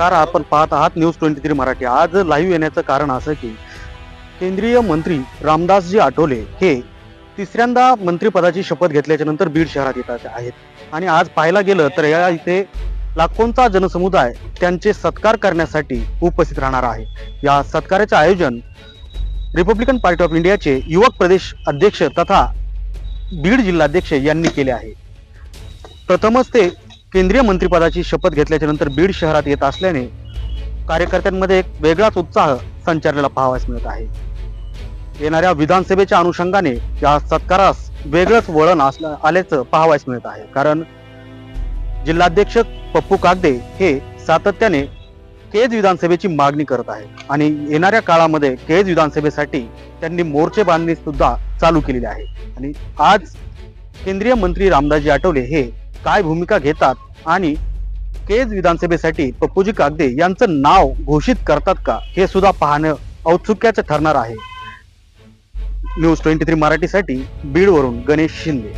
नमस्कार आपण पाहत आहात न्यूज ट्वेंटी थ्री मराठी. आज लाईव्ह येण्याचं कारण असं की केंद्रीय मंत्री रामदासजी आठवले हे तिसऱ्यांदा मंत्रिपदाची शपथ घेतल्याच्या नंतर बीड शहरात येत आहेत. आणि आज पाहायला गेलं तर या इथे लाखोंचा जनसमुदाय त्यांचे सत्कार करण्यासाठी उपस्थित राहणार आहे. या सत्काराचे आयोजन रिपब्लिकन पार्टी ऑफ इंडियाचे युवक प्रदेश अध्यक्ष तथा बीड जिल्हाध्यक्ष यांनी केले आहे. प्रथमच ते केंद्रीय मंत्रिपदाची शपथ घेतल्याच्या नंतर बीड शहरात येत असल्याने कार्यकर्त्यांमध्ये एक वेगळाच उत्साह संचारलेला पाहावयास मिळत आहे. येणाऱ्या विधानसभेच्या अनुषंगाने या सत्कारास वेगळंच वळण असलं आल्याचं पाहावयास मिळत आहे. कारण जिल्हाध्यक्ष पप्पू कागदे हे सातत्याने केज विधानसभेची मागणी करत आहे आणि येणाऱ्या काळामध्ये केज विधानसभेसाठी त्यांनी मोर्चे बांधणी सुद्धा चालू केलेली आहे. आणि आज केंद्रीय मंत्री रामदासजी आठवले हे काय भूमिका घेतात आणि केज विधानसभेसाठी पप्पूजी कागदे यांचं नाव घोषित करतात का हे सुद्धा पाहणं औत्सुक्याचं ठरणार आहे. न्यूज ट्वेंटी थ्री मराठीसाठी बीडवरून गणेश शिंदे.